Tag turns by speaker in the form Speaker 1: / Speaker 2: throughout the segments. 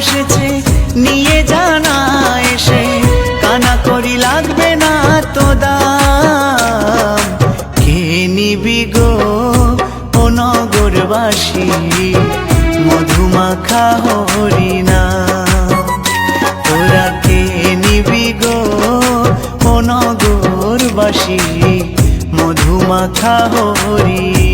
Speaker 1: বসেছে, নিয়ে জানা এসে, কানা করি লাগবে না তো দাম। কে নিবি গো ও নগরবাসী, মধুমাখা হরিনা? তোরা কে নিবি গো ও নগরবাসী, মধুমাখা হরিনা?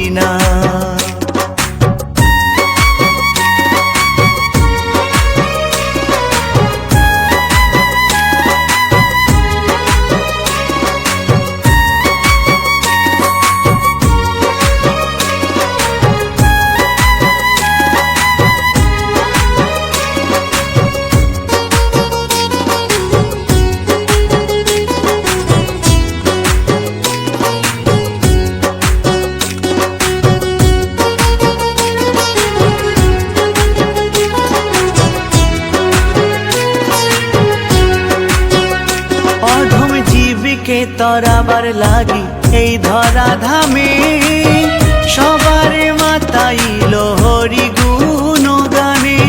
Speaker 1: তরাবার লাগি এই ধরা ধামে সবার মাতাই হরি গুণ গানে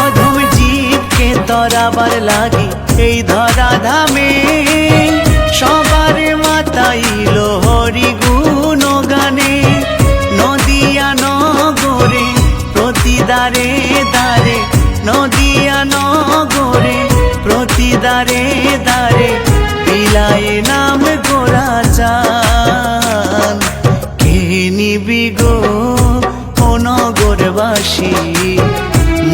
Speaker 1: অধম জীবকে তরাবার লাগি এই ধরা ধামে সবার মাতাইল হরি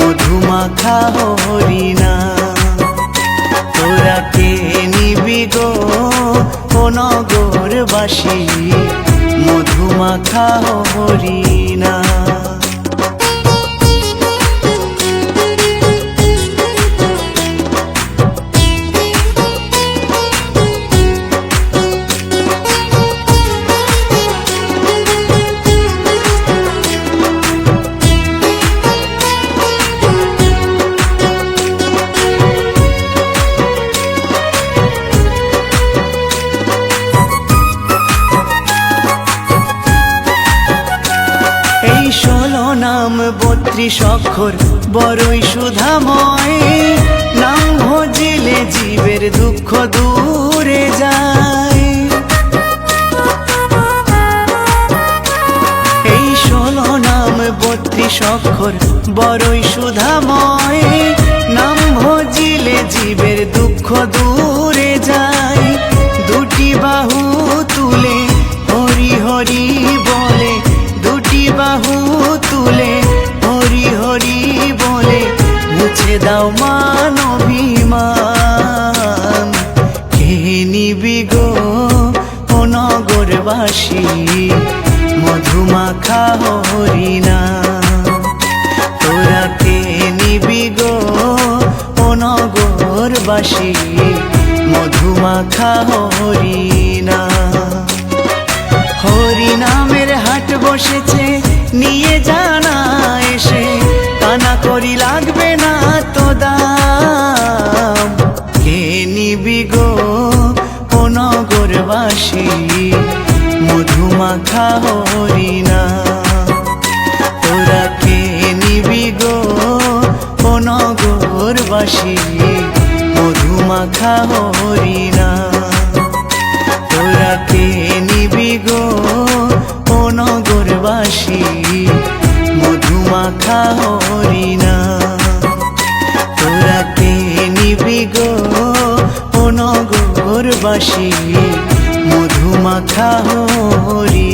Speaker 1: মধুমাখা হরিনা তোরা কে নিবি গো? ও নগরবাসী মধুমাখা হরিনা বত্রিশ বড়ই সুধাময় নাম ভজিলে জীবের দুঃখ দূরে যায় এই ষোলো নাম বত্রিশ অক্ষর বড়ই সুধাময় নাম ভজিলে জীবের দুঃখ দূরে যায় দুটি বাহু তুলে মধুমাখা হরিনা তোরা কে নিবি গো ও নগরবাসী? মধুমাখা মধুমাখা হরিনা তোরা কে নিবি গো? ও নগরবাসী, মধুমাখা হরিনা তোরা কে নিবি গো? ও নগরবাসী, মধুমাখা হরিনা